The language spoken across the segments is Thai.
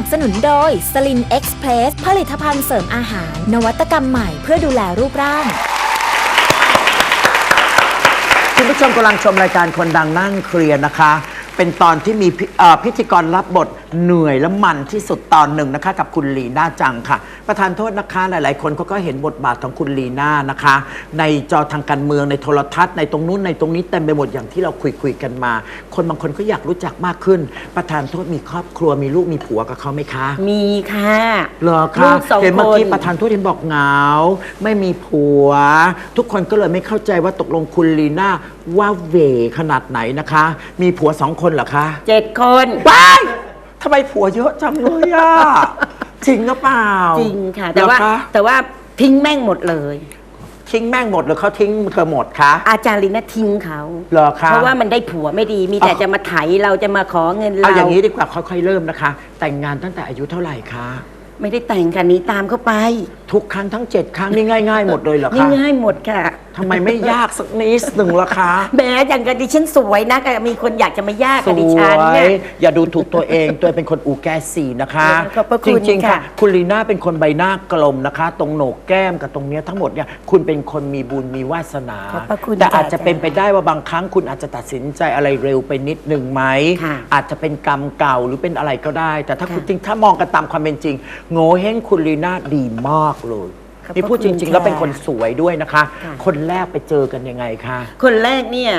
นับสนุนโดยสลินเอ็กซ์เพรสผลิตภัณฑ์เสริมอาหาร นวัตกรรมใหม่เพื่อดูแลรูปร่าง คุณผู้ชมกำลังชมรายการคนดังนั่งเคลียร์นะคะ เป็นตอนที่มีพิเอ่อพิธีกรรับบทเหนื่อยและมันที่สุดตอนหนึ่งนะคะ กับคุณลีน่าจังค่ะ ประธานโทษนะคะหลาย ๆ คนเขาก็เห็นบทบาทของคุณลีน่านะคะ ในจอทางการเมืองในโทรทัศน์ในตรงนู้นในตรงนี้เต็มไปหมดอย่างที่เราคุยคุยๆกันมา คนบางคนก็อยากรู้จักมากขึ้น ประธานโทษมีครอบครัวมีลูกมีผัวกับเขาไหมคะ มีค่ะ เหรอลูคะกสองเห็นเมื่อกี้คน ประธานโทษเห็นบอกเหงา ไม่มีผัว ทุกคนก็เลยไม่เข้าใจว่าตกลงคุณลีน่าว่าเหวขนาดไหนนะคะ มีผัวสองคนเหรอคะเจ็ดคนว้ายทำไมผัวเยอะจังเลยอะจริงหรือเปล่าจริงค่ะ แต่ว่าเหรอคะแต่ว่าทิ้งแม่งหมดเลย ทิ้งแม่งหมดหรือเขาทิ้งเธอหมดคะอาจารย์ลิน่าทิ้งเขาเหรอคะ เพราะว่ามันได้ผัวไม่ดีมีแต่อ๋อจะมาไถเราจะมาขอเงินเอาเราอย่างนี้ดีกว่าค่อยๆเริ่มนะคะ แต่งงานตั้งแต่อายุเท่าไหร่คะ ไม่ได้แต่งค่ะหนี้ตามเขาไปทุกครั้งทั้งเจ็ดครั้งนี่ง่าย ๆ หมดเลยเหรอนี่คะง่ายหมดค่ะทำไมไม่ยากสักนิดหนึ่งล่ะคะแม้อย่างกับดิฉันสวยนะแต่มีคนอยากจะมายากสกับดิวฉันเนี่ย ยอย่าดูถูกตัวเองตัวเองเป็นคนอูแกสีนะคะขอบพระคุจณริงๆค่ะ ค่ะ คุณลีน่าเป็นคนใบหน้ากลมนะคะ ตรงโหนกแก้มกับตรงเนี้ยทั้งหมดเนี่ยคุณเป็นคนมีบุญมีวาสนา ขอบพระคุณแต่อาจจะจ้ะเป็นไปได้ว่าบางครั้งคุณอาจจะตัดสินใจอะไรเร็วไปนิดหนึ่งไหมค่ะอาจจะเป็นกรรมเก่าหรือเป็นอะไรก็ได้ แต่ถ้าค่ะคุณจริงถ้ามองกันตามความเป็นจริงโง่เฮงคุณลีน่าดีมากเลย ขอบพระนี่พูดจริงคุณๆแล้วเป็นค่ะคนสวยด้วยนะคะ ค่ะ คนแรกไปเจอกันยังไงคะ คนแรกเนี่ย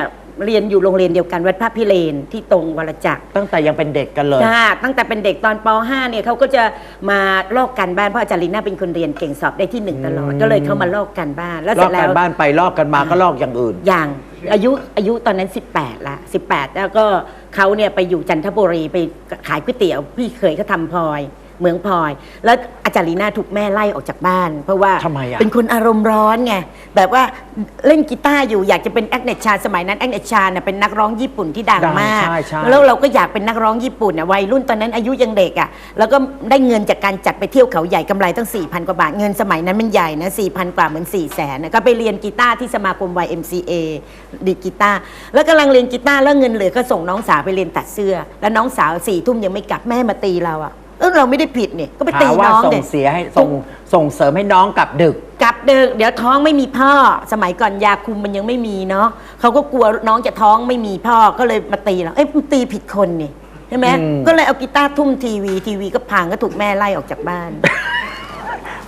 เรียนอยู่โรงเรียนเดียวกันวัดพระพิเรนที่ตรงวรจักรตั้งแต่ยังเป็นเด็กกันเลยจ้าตั้งแต่เป็นเด็กตอนป .5 เนี่ยเขาก็จะมาลอกกันบ้านเพราะอาจารย์ลีน่าเป็นคนเรียนเก่งสอบได้ที่หนึ่งตลอด อืม ก็เลยเขามาลอกกันบ้านแล้วลเสร็อกจแล้กันวบ้านไปลอกกันมาก็ลอกอย่างอื่น อย่างอายุอายุตอนนั้น 18ละ18 แล้วก็เขาเนี่ยไปอยู่จันทบุรีไปขายก๋วยเตี๋ยว พี่เคยเขาทำพลอย เมืองพลอย แล้วอาจารย์ลีน่าถูกแม่ไล่ออกจากบ้าน เพราะว่าทำไมอะ เป็นคนอารมณ์ร้อนไงแบบว่าเล่นกีตาร์อยู่อยากจะเป็นแอคเนชชาสมัยนั้นแอคเนชชาเนี่ยเป็นนักร้องญี่ปุ่นที่ดังดังมากใช่ใช่ แล้วเราก็อยากเป็นนักร้องญี่ปุ่นอะวัยรุ่นตอนนั้นอายุยังเด็กอะแล้วก็ได้เงินจากการจัดไปเที่ยวเขาใหญ่กำไรตั้ง4,000กว่าบาทเงินสมัยนั้นมันใหญ่นะ4,000กว่าเหมือน4 0 0แสนนะก็ไปเรียนกีตาร์ที่สมาคม YMCA ดีดกีตาร์แล้วกำลังเรียนกีตาร์แล้วเงินเหลือก็ส่งน้องสาวไปเรียนตัดเสื้อ แล้วน้องสาวสี่ทุ่มยังไม่กลับแม่มาตีเราอะ เออเราไม่ได้ผิดเนี่ยก็ไปตีหาว่าน้องส่งเด็ก เสียให้ส่งส่งเสริมให้น้องกลับดึก กลับเดิกเดี๋ยวท้องไม่มีพ่อ สมัยก่อนยาคุมมันยังไม่มีเนาะเขาก็กลัวน้องจะท้องไม่มีพ่อก็เลยมาตีเราเอ้ยมึงตีผิดคนนี่ใช่ไหมอืม ก็เลยเอากีตาร์ทุ่มทีวีทีวีก็พังก็ถูกแม่ไล่ออกจากบ้าน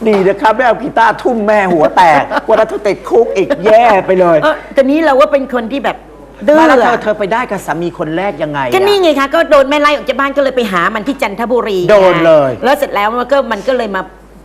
นี่นะครับไม่เอากีตาร์ทุ่มแม่หัวแตกวันนั้นเธอติดคุกอีกแย่ไปเลย เออตอนนี้เราก็เป็นคนที่แบบ ดื้อมาแล้วเธออะเธอไปได้กับสามีคนแรกยังไงอะ ก็นี่ไงคะก็โดนแม่ไล่ออกจากบ้านก็เลยไปหามันที่จันทบุรีโดนเลย แล้วเสร็จแล้วมันก็มันก็เลยมา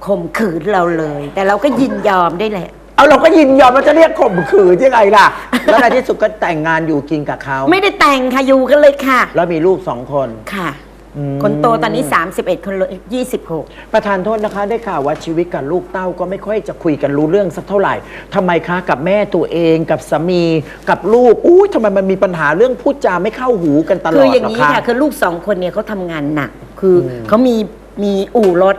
ข่มขืนเราเลย แต่เราก็ยินยอมได้แหละ เอาเราก็ยินยอมเราจะเรียกข่มขืนยังไงล่ะ แล้วในที่สุดก็แต่งงานอยู่กินกับเขาไม่ได้แต่งค่ะอยู่กันเลยค่ะ แล้วมีลูกสองคน ค่ะอืม คนโตตอนนี้ 31 คนเล็ก26 ประธานโทษนะคะ ได้ข่าวว่าชีวิตกับลูกเต้าก็ไม่ค่อยจะคุยกันรู้เรื่องสักเท่าไหร่ทำไมคะกับแม่ตัวเองกับสามีกับลูกอุ้ยทำไมมันมีปัญหาเรื่องพูดจาไม่เข้าหูกันตลอดคืออย่างเหรนี้คะค่ะคือลูกสองคนเนี่ยเขาทำงานหนัก คืออเขามีมีอู่รถ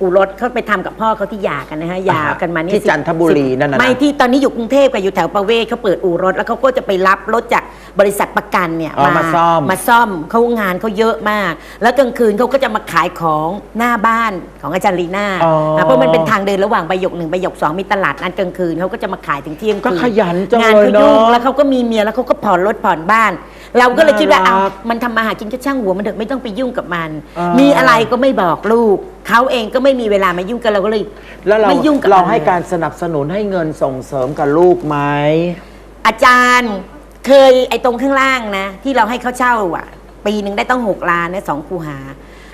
อู่รถเขาไปทำกับพ่อเขาที่หย่ากันนะฮะหย่ากันมาเนี่ยที่สิบจันทบุรีนั่นน่ะนะไม่ที่ตอนนี้อยู่กรุงเทพกับอยู่แถวประเวศเขาเปิดอู่รถ แล้วเขาก็จะไปรับรถจากบริษัทประกันเนี่ยอ๋อมาซ่อมมาซ่อมเขางานเขาเยอะมาก แล้วกลางคืนเขาก็จะมาขายของหน้าบ้านของอาจารย์ลีน่าอ๋อนะเพราะมันเป็นทางเดินระหว่างใบหยกหนึ่งใบหยกสองมีตลาดนัดกลางคืนเขาก็จะมาขายถึงเที่ยงคืนก็ขยันจังงานเลยเขายุ่งเนอะแล้วเขาก็มีเมียแล้วเขาก็ผ่อนรถผ่อนบ้าน เราก็เลยคิดว่าน่ารักเอามันทำมาหากินก็ช่างหัวมันเถอะไม่ต้องไปยุ่งกับมันอ่ามีมีอะไรก็ไม่บอกลูก เขาเองก็ไม่มีเวลามายุ่งกันเราก็เลยแล้วเราไม่ยุ่งกับเรามันให้ลยการสนับสนุนให้เงินส่งเสริมกับลูกไหมอาจารย์เคยไอ้ตรงข้างล่างนะ ที่เราให้เขาเช่าอะ ปีหนึ่งได้ต้องหกล้านนะสองคูหา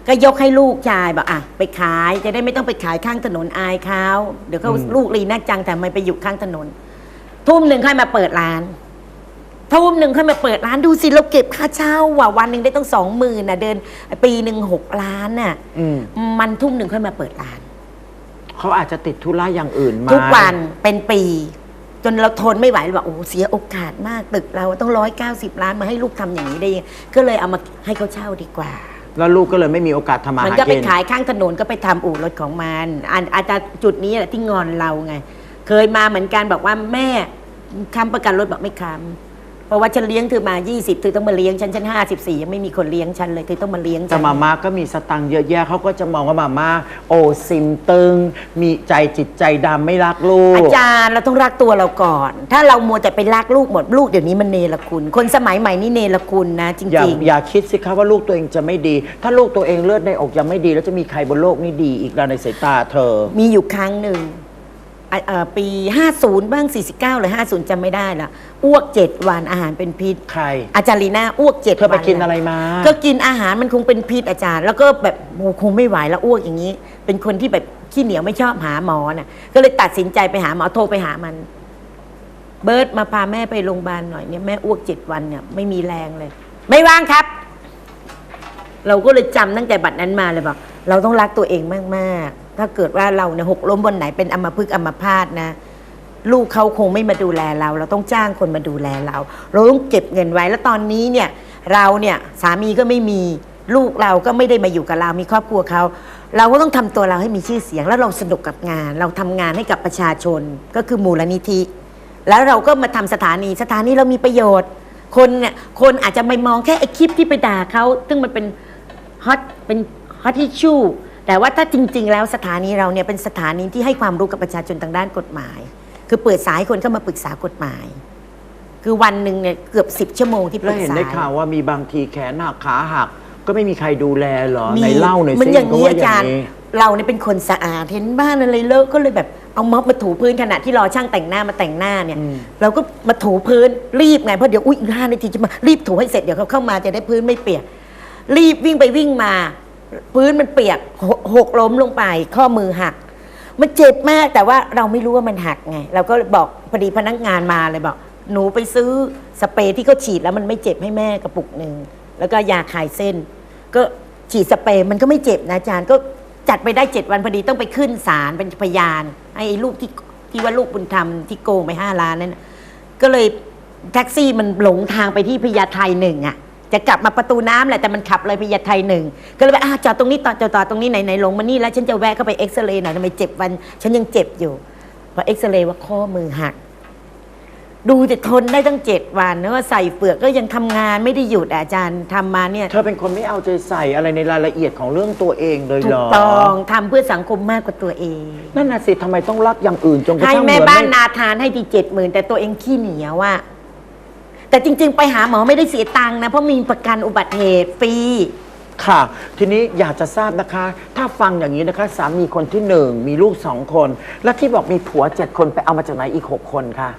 ก็ยกให้ลูกชายบอกอะไปขายจะได้ไม่ต้องไปขายข้างถนนอายเขาเดี๋ยวเขาอืมลูกลีน่าจังแต่ทำไมไปอยู่ข้างถนน ทุ่มหนึ่งค่อยมาเปิดร้าน ทุ่มหนึ่งค่อยมาเปิดร้านดูสิเราเก็บค่าเช่าว่ะวันหนึ่งได้ต้องสองหมื่นน่ะ เดินปีหนึ่งหกล้านน่ะอืมมันทุ่มหนึ่งค่อยมาเปิดร้าน เขาอาจจะติดธุระอย่างอื่นมาทุกวันเป็นปี จนเราทนไม่ไหวเลยบอกโอ้โหเสียโอกาสมากตึกเราต้องร้อยเก้าสิบล้านมาให้ลูกทำอย่างนี้ได้ยังไงก็เลยเอามาให้เขาเช่าดีกว่า แล้วลูกก็เลยไม่มีโอกาสทำมามันหาก็ไปกินขายข้างถนนก็ไปทำอู่รถของมันอาอาจจะจุดนี้แหละที่งอนเราไง เคยมาเหมือนกันบอกว่าแม่ค้ำประกันรถบอกไม่ค้ำเพ ราะว่าฉันเลี้ยงเธอมา 20เธอต้องมาเลี้ยงฉันฉัน54 ยังไม่มีคนเลี้ยงฉันเลยเธอต้องมาเลี้ยงแต่ฉันมาม่าก็มีสตังค์เยอะแยะเขาก็จะมองว่ามาม่าโอ้ซิมตึง มีใจจิตใจดำไม่รักลูก อาจารย์เราต้องรักตัวเราก่อน ถ้าเรามัวแต่ไปรักลูกหมดลูกเดี๋ยวนี้มันเนรคุณ คนสมัยใหม่นี่เนรคุณนะ จอย่าริง อย่าคิดสิคะว่าลูกตัวเองจะไม่ดี ถ้าลูกตัวเองเลือดในอกยังไม่ดี แล้วจะมีใครบนโลกนี้ดีอีกแล้วในสายตาเธอ ๆ มีอยู่ครั้งหนึ่งอะเอ่อ ปี 50 บ้าง 49 หรือ 50จำไม่ได้ละอ้วก 7 วันอาหารเป็นพิษ ใครอาจารย์ลีน่าอ้วกเจ็ดเธอไปวันกินอะไรมา ก็กินอาหารมันคงเป็นพิษอาจารย์ แล้วก็แบบโอ้คงไม่ไหวแล้วอ้วกอย่างนี้ เป็นคนที่แบบขี้เหนียวไม่ชอบหาหมอน่ะ ก็เลยตัดสินใจไปหาหมอโทรไปหามัน เบิร์ตมาพาแม่ไปโรงพยาบาลหน่อยเนี่ยแม่อ้วกเจ็ดวันเนี่ยไม่มีแรงเลย ไม่ว่างครับ เราก็เลยจำตั้งแต่บัดนั้นมาเลยบอกเราต้องรักตัวเองมากๆ ถ้าเกิดว่าเราเนี่ยหกล้มบนไหนเป็นอัมพฤกษ์อัมพาตนะ ลูกเขาคงไม่มาดูแลเรา เราต้องจ้างคนมาดูแลเรา เราต้องเก็บเงินไว้แล้วตอนนี้เนี่ยเราเนี่ยสามีก็ไม่มีลูกเราก็ไม่ได้มาอยู่กับเรา มีครอบครัวเขาเราก็ต้องทำตัวเราให้มีชื่อเสียง แล้วเราสนุกกับงาน เราทำงานให้กับประชาชนก็คือมูลนิธิ แล้วเราก็มาทำสถานีสถานีเรามีประโยชน์ คนเนี่ยคนอาจจะไม่มองแค่ไอคลิปที่ไปด่าเขาซึ่งมันเป็นฮอตเป็นฮอตทิชชู่ แต่ว่าถ้าจริง ๆ แล้วสถานีเราเนี่ยเป็นสถานีที่ให้ความรู้กับประชาชนทางด้านกฎหมาย คือเปิดสายให้คนเข้ามาปรึกษากฎหมาย คือวันหนึ่งเนี่ยเกือบสิบชั่วโมงที่ปแล้วรึกเห็นษาได้ข่าวว่ามีบางทีแขนหักขาหัก ก็ไม่มีใครดูแลเหรอมีไหนเล่าหน่อยมันสิอย่างก็นี้ว่าอาอย่าจางรย์นี้เราเนี่ยเป็นคนสะอาดเห็นบ้านอะไรเลอะก็เลยแบบเอาม็อบมาถูพื้นขณะที่รอช่างแต่งหน้ามาแต่งหน้าเนี่ยอืมเราก็มาถูพื้นรีบไงเพราะเดี๋ยวอุ้ยอีกห้านาทีจะมารีบถูให้เสร็จเดี๋ยวเขาเข้ามาจะได้พื้นไม่เปียกรีบวิ่งไปวิ่งมา พื้นมันเปียกหกหกล้มลงไป ข้อมือหัก มันเจ็บมากแต่ว่าเราไม่รู้ว่ามันหักไง เราก็บอกพอดีพนักงานมาเลยบอก หนูไปซื้อสเปรย์ที่เขาฉีดแล้วมันไม่เจ็บให้แม่กระปุกหนึ่งแล้วก็ยาคลายเส้น ก็ฉีดสเปรย์มันก็ไม่เจ็บนะอาจารย์ก็จัดไปได้เจ็ดวันพอดีต้องไปขึ้นศาลเป็นพยานไอ้ลูกที่ที่ว่าลูกบุญธรรมที่โกงไปห้าล้านนั่นนะก็เลยแท็กซี่มันหลงทางไปที่พญาไทหนึ่งอะ จะกลับมาประตูน้ำแหละแต่มันขับเลยพญาไทหนึ่งก็เลยไปอะจอดตรงนี้ต่อจอดต่อตรงนี้ไหนไหนลงมานี่แล้วฉันจะแวะเข้าไปเอ็กซเรย์หน่อยทำไมเจ็บวัน ฉันยังเจ็บอยู่พอเอ็กซเรย์ว่าข้อมือหัก ดูจะทนได้ตั้งเจ็ดวันนะว่าใส่เปลือกก็ยังทำงานไม่ได้หยุดอาจารย์ทำมาเนี่ย เธอเป็นคนไม่เอาใจใส่อะไรในรายละเอียดของเรื่องตัวเองเลยถูเหรกอ ต้องทำเพื่อสังคมมากกว่าตัวเอง นั่นน่ะสิทำไมต้องรักอย่างอื่นจนกระให้ทั่งเหแม่มือนบ้านไม่นาทานให้ทีเจ็ดหมื่นแต่ตัวเองขี้เหนียวว่า แต่จริง ๆ ไปหาหมอไม่ได้เสียตังค์นะ เพราะมีประกันอุบัติเหตุฟรี ค่ะ ทีนี้อยากจะทราบนะคะ ถ้าฟังอย่างนี้นะคะ สามีคนที่หนึ่งมีลูกสองคน และที่บอกมีผัวเจ็ดคนไปเอามาจากไหนอีกหกคนคะ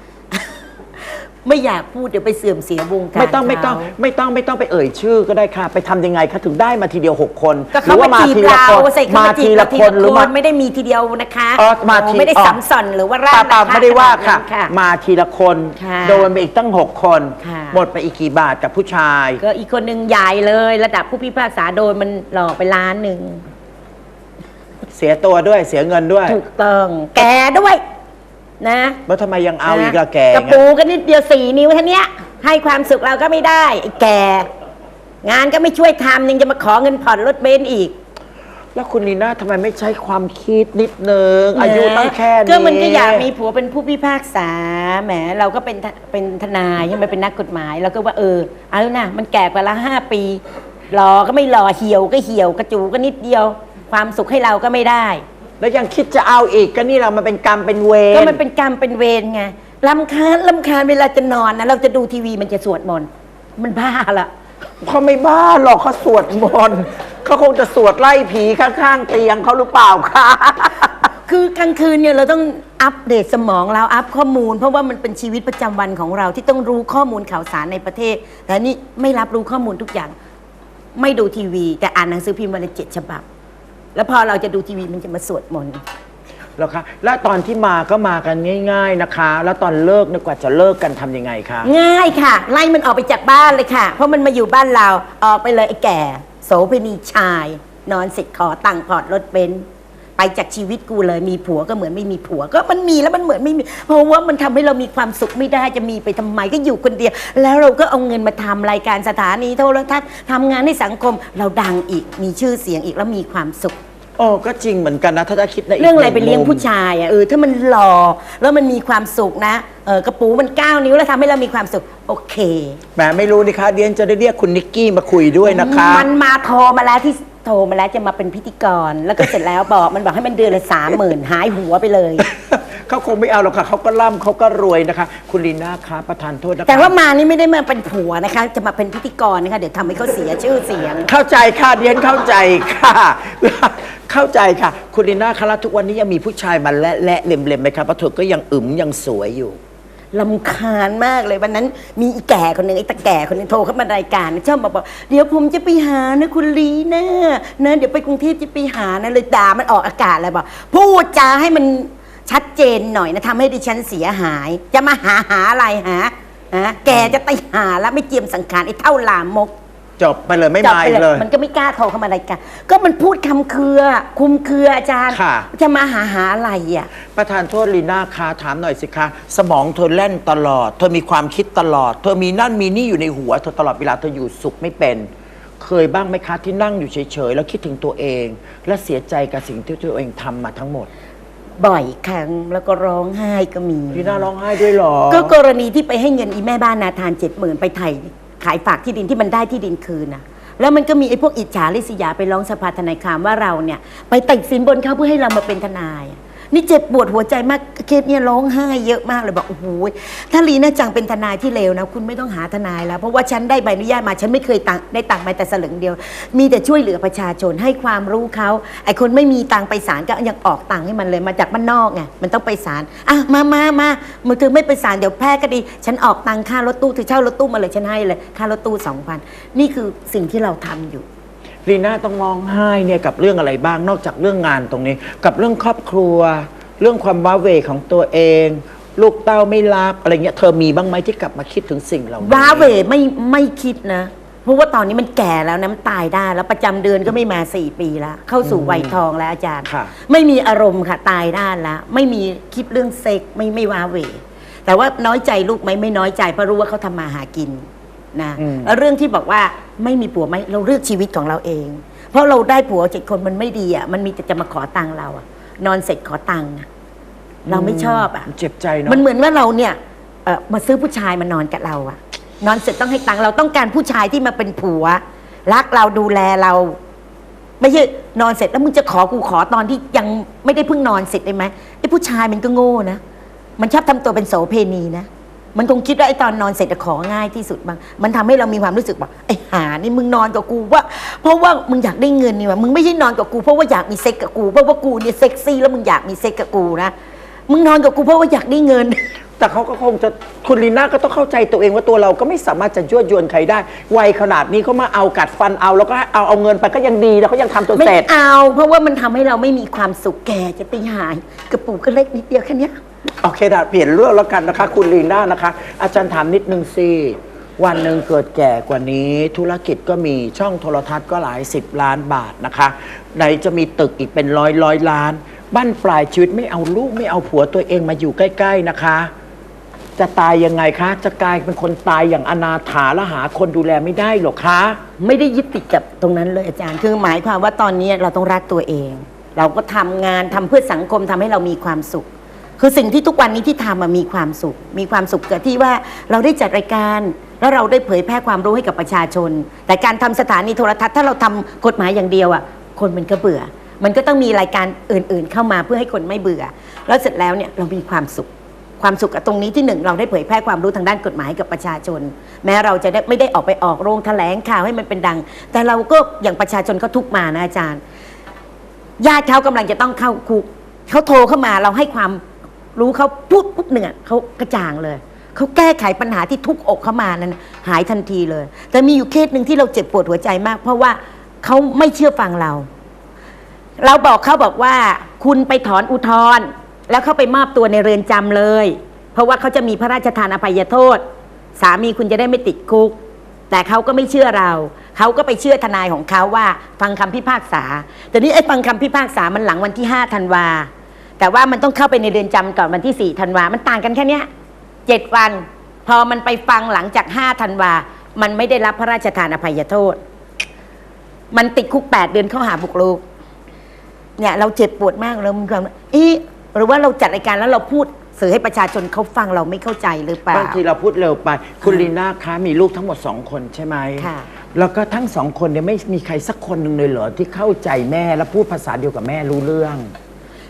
ไม่อยากพูดเดี๋ยวไปเสื่อมเสียวงการไม่ต้องไม่ต้องเขาไม่ต้องไม่ต้องไปเอ่ยชื่อก็ได้ค่ะ ไปทำยังไงคะถึงได้มาทีเดียวหกคนก็หเขาว่ามาจีบทีละเราคนใส่เขามาจีบทีเราละทีคนละหรือคมา นไม่ได้มีทีเดียวนะคะเออมาทีไม่ได้อ๋อ สัมสอนหรือว่าร่าป้างเปล่านะคะไม่ได้ว่าค่ะ ขนดนั้น มาทีละคนค่ะโดนไปอีกตั้งหกคน ค่ะ หมดไปอีกกี่บาทกับผู้ชาย ก็อีกคนหนึ่งใหญ่เลยระดับผู้พิพากษาโดนมันหลอกไปล้านหนึ่งเสียตัวด้วยเสียเงินด้วย ถูกต้องแกด้วย นะแล้วทำไมยังเอาอีกละนะแกกระปูกันนิดเดียวสี่นิ้วเท่านี้ให้ความสุขเราก็ไม่ได้ไอ้แก งานก็ไม่ช่วยทำยังจะมาขอเงินผ่อนรถเบนซ์อีก แล้วคุณนีน่าทำไมไม่ใช้ความคิดนิดนึง อายุตั้งแค่นี้ก็มันก็อยากมีผัวเป็นผู้พิพากษาแหมเราก็เป็นทเป็นทนายใช่ไหมเป็นนักกฎหมายเราก็ว่าเออเอานะมันแก่กว่าละห้าปีหล่อก็ไม่หล่อเหี่ยวก็เหี่ยวกระจูก็นิดเดียว ความสุขให้เราก็ไม่ได้ แล้วยังคิดจะเอาอีกก็นี่เรามันเป็นกรรมเป็นเวรก็มันเป็นกรรมเป็นเวรไงลำคาญลำคาญเวลาจะนอนนะเราจะดูทีวีมันจะสวดมนต์มันบ้าละเขาไม่บ้าหรอกเขาสวดมนต์เขาคงจะสวดไล่ผีข้างๆเตียงเขาหรือเปล่าคะคือกลางคืนเนี่ยเราต้องอัปเดตสมองเราอัพข้อมูล เพราะว่ามันเป็นชีวิตประจำวันของเราที่ต้องรู้ข้อมูลข่าวสารในประเทศ แต่นี่ไม่รับรู้ข้อมูลทุกอย่าง ไม่ดูทีวี แต่อ่านหนังสือพิมพ์วันละเจ็ดฉบับ แล้วพอเราจะดูทีวีมันจะมาสวดมนต์เหรอคะแล้วตอนที่มาก็มากันง่าย ๆนะคะ แล้วตอนเลิกเนี่ยกว่าจะเลิกกันทำยังไงคะ ง่ายค่ะ ไล่มันออกไปจากบ้านเลยค่ะ เพราะมันมาอยู่บ้านเราออกไปเลยไอ้แก่ โสเภณีชาย นอนเสร็จขอตังค์พอร์ตรถเบนซ์ ไปจากชีวิตกูเลยมีผัวก็เหมือนไม่มีผัว ก็มันมีแล้วมันเหมือนไม่มี เพราะว่ามันทำให้เรามีความสุขไม่ได้จะมีไปทำไมก็อยู่คนเดียว แล้วเราก็เอาเงินมาทำรายการสถานีโทรทัศน์ทำงานให้สังคมเราดังอีกมีชื่อเสียงอีกแล้วมีความสุข โอ้ก็จริงเหมือนกันนะ ถ้าจะคิดในกเรื่องอะไรหไปนึ่เลี้ยงมุมผู้ชายอะเออถ้ามันหล่อแล้วมันมีความสุขนะเออกระปูมันก้าวนิ้วแล้วทำให้เรามีความสุขโอเค แหมไม่รู้นี่คะเดียนจะได้เรียกคุณนิกกี้มาคุยด้วยนะคะ มันมาโทรมาแล้วที่ โทรมาแล้วจะมาเป็นพิธีกร แล้วก็เสร็จแล้วบอกมันบอกให้มันเดือนละสามหมื่นหายหัวไปเลย เขาคงไม่เอาหรอกค่ะเขาก็ร่ำเขาก็รวยนะคะ คุณลีน่าคะประธานโทษนะคะแต่ว่ามานี่ไม่ได้มาเป็นผัวนะคะ จะมาเป็นพิธีกรนะคะเดี๋ยวทำให้เขาเสียชื่อเสียง เข้าใจค่ะเดียนเข้าใจค่ะ เข้าใจค่ะ คุณลีน่าคะแล้วทุกวันนี้ยังมีผู้ชายมาและและเล็มๆไหมคะเพราะเธอก็ยังอึมยังสวยอยู่ ลำคาญมากเลยวันนั้นมีอีแก่คนหนึ่งไอ้ตาแก่คนหนึงโทรเข้ามารายการชอบมาบอกเดี๋ยวผมจะไปหานะคุณลีนะนะเดี๋ยวไปกรุงเทพจะไปหานะเลยด่ามันออกอากาศเลยบอกพูดจาให้มันชัดเจนหน่อยนะทำให้ดิฉันเสียหาย จะมาหาหาอะไรหาฮะแกจะไปหาแล้วไม่เจียมสังขารไอ้เท่าลามก จบไปเลยไม่จับมาไปอีกเลย มันก็ไม่กล้าโทรเข้ามารายการก็มันพูดคำเครือ คุมเครืออาจารย์ค่ะ จะมาหาหาอะไรอะ ประธานโทษลีน่าคะถามหน่อยสิคะ สมองเธอแล่นตลอด เธอมีความคิดตลอด เธอมีนั่นมีนี่อยู่ในหัว เธอตลอดเวลาเธออยู่สุขไม่เป็น เคยบ้างไหมคะที่นั่งอยู่เฉยๆ แล้วคิดถึงตัวเอง และเสียใจกับสิ่งที่ตัวเองทำมาทั้งหมดบ่อยครั้งแล้วก็ร้องไห้ก็มี ลีน่าร้องไห้ด้วยเหรอ ก็กรณีที่ไปให้เงินอีแม่บ้านนาทานเจ็ดหมื่นไปไถ่ ขายฝากที่ดินที่มันได้ที่ดินคืนนะแล้วมันก็มีไอ้พวกอิจฉาริษยาไปร้องสภาทนายความว่าเราเนี่ยไปติดสินบนเขาเพื่อให้เรามาเป็นทนาย นี่เจ็บปวดหัวใจมากเคสเนี่ยร้องไห้เยอะมากเลยบอกโอ้โหถ้าลีน่าจังเป็นทนายที่เลวนะ คุณไม่ต้องหาทนายแล้ว เพราะว่าฉันได้ใบอนุญาตมาฉันไม่เคยตังได้ตังค์มาแต่สลึงเดียว มีแต่ช่วยเหลือประชาชนให้ความรู้เขาไอคนไม่มีตังค์ไปศาลก็ยังออกตังค์ให้มันเลยมาจากบ้านนอกไงมันต้องไปศาลอะมามามามือเธอไม่ไปศาลเดี๋ยวแพ้ก็ดี ฉันออกตังค่ารถตู้เธอเช่ารถตู้มาเลยฉันให้เลยค่ารถตู้สองพันนี่คือสิ่งที่เราทำอยู่ ลีน่าต้องร้องไห้เนี่ยกับเรื่องอะไรบ้างนอกจากเรื่องงานตรงนี้ กับเรื่องครอบครัว เรื่องความว้าเหวของตัวเอง ลูกเต้าไม่รักอะไรเงี้ยเธอมีบ้างไหมที่กลับมาคิดถึงสิ่งเหล่านี้ว้าเหวไม่ไม่คิดนะ เพราะว่าตอนนี้มันแก่แล้วนะมันตายได้แล้วประจำเดือนก็ไม่มาสี่ปีแล้วเข้าสู่วัยทองแล้วอาจารย์ ค่ะ ไม่มีอารมณ์ค่ะตายด้านแล้วไม่มีคิดเรื่องเซ็กไม่ไม่ว้าเหวแต่ว่าน้อยใจลูกไหมไม่น้อยใจเพราะรู้ว่าเขาทำมาหากิน นะอืมแล้วเรื่องที่บอกว่าไม่มีผัวไหมเราเลือกชีวิตของเราเอง เพราะเราได้ผัวเจ็ดคนมันไม่ดีอะมันมีแต่จะมาขอตังค์เราอะ นอนเสร็จขอตังค์อะเราไม่ชอบอะเจ็บใจเนาะมันเหมือนว่าเราเนี่ยเอ่อมาซื้อผู้ชายมานอนกับเราอะนอนเสร็จต้องให้ตังค์เราต้องการผู้ชายที่มาเป็นผัว รักเราดูแลเรา ไม่ใช่นอนเสร็จแล้วมึงจะขอกูขอตอนที่ยังไม่ได้เพิ่งนอนเสร็จได้ไหมไอ้ผู้ชายมันก็โง่นะมันชอบทำตัวเป็นโสเพณีนะ มันคงคิดว่าไอ้ตอนนอนเสร็จจะของ่ายที่สุดบ้างมันทำให้เรามีความรู้สึกว่าไอ้หานี่มึงนอนกับกูว่า เพราะว่ามึงอยากได้เงินนี่วะมึงไม่ใช่นอนกับกูเพราะว่าอยากมีเซ็กกับกูเพราะว่ากูเนี่ยเซ็กซี่แล้วมึงอยากมีเซ็กกับกูนะมึงนอนกับกูเพราะว่าอยากได้เงิน แต่เขาก็คงจะคุณลีน่าก็ต้องเข้าใจตัวเองว่าตัวเราก็ไม่สามารถจะยั่วยวนใครได้วัยขนาดนี้เขามาเอากัดฟันเอาแล้วก็เอาเอาเงินไปก็ยังดีแล้วเขายังทำจนไม่เสร็จ เอา เพราะว่ามันทำให้เราไม่มีความสุขแก่จะไปหายกระปุกก็เล็กนิดเดียวแค่เนี้ย โอเคดาเปลี่ยนเรื่องแล้วกันนะคะ คุณลีน่านะคะ อาจารย์ถามนิดนึงสิ วันหนึ่งเกิดแก่กว่านี้ ธุรกิจก็มีช่องโทรทัศน์ก็หลายสิบล้านบาทนะคะไหนจะมีตึกอีกเป็นร้อยร้อยล้าน บ้านปลายชีวิตไม่เอาลูกไม่เอาผัวตัวเองมาอยู่ใกล้ ๆนะคะ จะตายยังไงคะ จะกลายเป็นคนตายอย่างอนาถาและหาคนดูแลไม่ได้หรอกคะ ไม่ได้ยึดติดกับตรงนั้นเลยอาจารย์ คือหมายความว่าตอนนี้เราต้องรักตัวเอง เราก็ทำงานทำเพื่อสังคมทำให้เรามีความสุข คือสิ่งที่ทุกวันนี้ที่ทำมามีความสุข มีความสุขเกิดที่ว่าเราได้จัดรายการ แล้วเราได้เผยแพร่ความรู้ให้กับประชาชน แต่การทำสถานีโทรทัศน์ถ้าเราทำกฎหมายอย่างเดียวอะคนมันก็เบื่อ มันก็ต้องมีรายการอื่น ๆ เข้ามาเพื่อให้คนไม่เบื่อ แล้วเสร็จแล้วเนี่ยเรามีความสุขความสุขกับตรงนี้ที่หนึ่งเราได้เผยแพร่ความรู้ทางด้านกฎหมายให้กับประชาชน แม้เราจะได้ไม่ได้ออกไปออกโรงแถลงข่าวให้มันเป็นดัง แต่เราก็อย่างประชาชนก็ทุกข์มานะอาจารย์ ญาติเขากำลังจะต้องเข้าคุกเขาโทรเข้ามาเราให้ความ รู้เขาพูดปุ๊บหนึ่งอะเขากระจ่างเลย เขาแก้ไขปัญหาที่ทุกอกเขามานั้นหายทันทีเลย แต่มีอยู่เคสหนึ่งที่เราเจ็บปวดหัวใจมาก เพราะว่าเขาไม่เชื่อฟังเรา เราบอกเขาบอกว่า คุณไปถอนอุทธรณ์แล้วเขาไปมอบตัวในเรือนจำเลย เพราะว่าเขาจะมีพระราชทานอภัยโทษ สามีคุณจะได้ไม่ติดคุก แต่เขาก็ไม่เชื่อเราเขาก็ไปเชื่อทนายของเขาว่า ฟังคำพิพากษาแต่นี้ไอ้ฟังคำพิพากษามันหลังวันที่5ธันวา แต่ว่ามันต้องเข้าไปในเรือนจำก่อนวันที่4ธันวา มันต่างกันแค่เนี้ยเจ็ดวัน พอมันไปฟังหลังจาก5ธันวา มันไม่ได้รับพระราชทานอภัยโทษ มันติดคุก8เดือนเข้าหาบุกรุก เนี่ยเราเจ็บปวดมากเรามีความเอ๊ะหรือว่าเราจัดรายการแล้วเราพูดสื่อให้ประชาชนเขาฟังเราไม่เข้าใจหรือเปล่าบางทีเราพูดเร็วไป คุณลีน่าคะมีลูกทั้งหมดสองคนใช่ไหมค่ะแล้วก็ทั้งสองคนเนี่ยไม่มีใครสักคนหนึ่งเลยเหรอที่เข้าใจแม่และพูดภาษาเดียวกับแม่รู้เรื่อง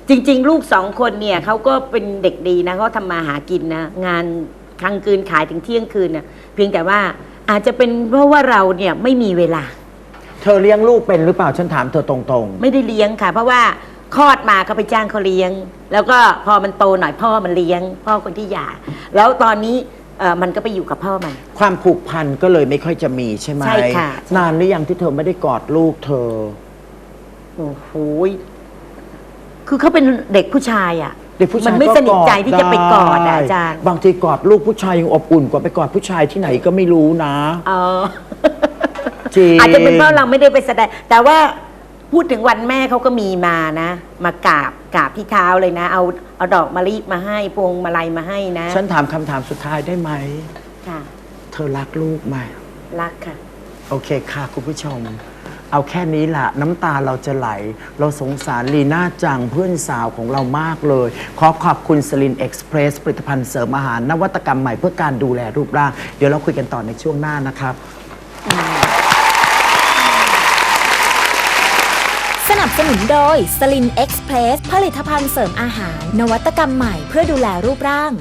จริง ๆ ลูกสองคนเนี่ยเขาก็เป็นเด็กดีนะเขาทำมาหากินนะงานกลางคืนขายถึงเที่ยงคืนน่ะเพียงแต่ว่าอาจจะเป็นเพราะว่าเราเนี่ยไม่มีเวลา เธอเลี้ยงลูกเป็นหรือเปล่าฉันถามเธอตรงไม่ได้เลี้ยงค่ะ เพราะว่าคลอดมาเขาไปจ้างเขาเลี้ยง แล้วก็พอมันโตหน่อยพ่อมันเลี้ยง พ่อคนที่หย่าแล้วตอนนี้เอ่อมันก็ไปอยู่กับพ่อมัน ๆ ความผูกพันก็เลยไม่ค่อยจะมีใช่ไหมใช่ค่ะ นานหรือยังที่เธอไม่ได้กอดลูกเธอ โอ้โหย คือเขาเป็นเด็กผู้ชายอะ เด็กผู้ชายมันไม่ก็สนิทใจกอดที่จะไปกอดอะได้อาจารย์ บางทีกอดลูกผู้ชายยังอบอุ่นกว่าไปกอดผู้ชายที่ไหนก็ไม่รู้นะ เออจริง อาจจะเป็นเพราะเราไม่ได้ไปแสดง แต่ว่าพูดถึงวันแม่เขาก็มีมานะ มากราบกราบที่เท้าเลยนะ เอาเอาดอกมะลิมาให้พวงมาลัยมาให้นะฉันถามคำถามสุดท้ายได้ไหม ค่ะ เธอรักลูกไหม รักค่ะ โอเคค่ะ คุณผู้ชม เอาแค่นี้ละน้ำตาเราจะไหล เราสงสารลีน่าจังเพื่อนสาวของเรามากเลย ขอขอบคุณสลินเอ็กซ์เพรสผลิตภัณฑ์เสริมอาหาร นวัตกรรมใหม่เพื่อการดูแลรูปร่าง เดี๋ยวเราคุยกันต่อในช่วงหน้านะครับ สนับสนุนโดยสลินเอ็กซ์เพรสผลิตภัณฑ์เสริมอาหาร นวัตกรรมใหม่เพื่อดูแลรูปร่าง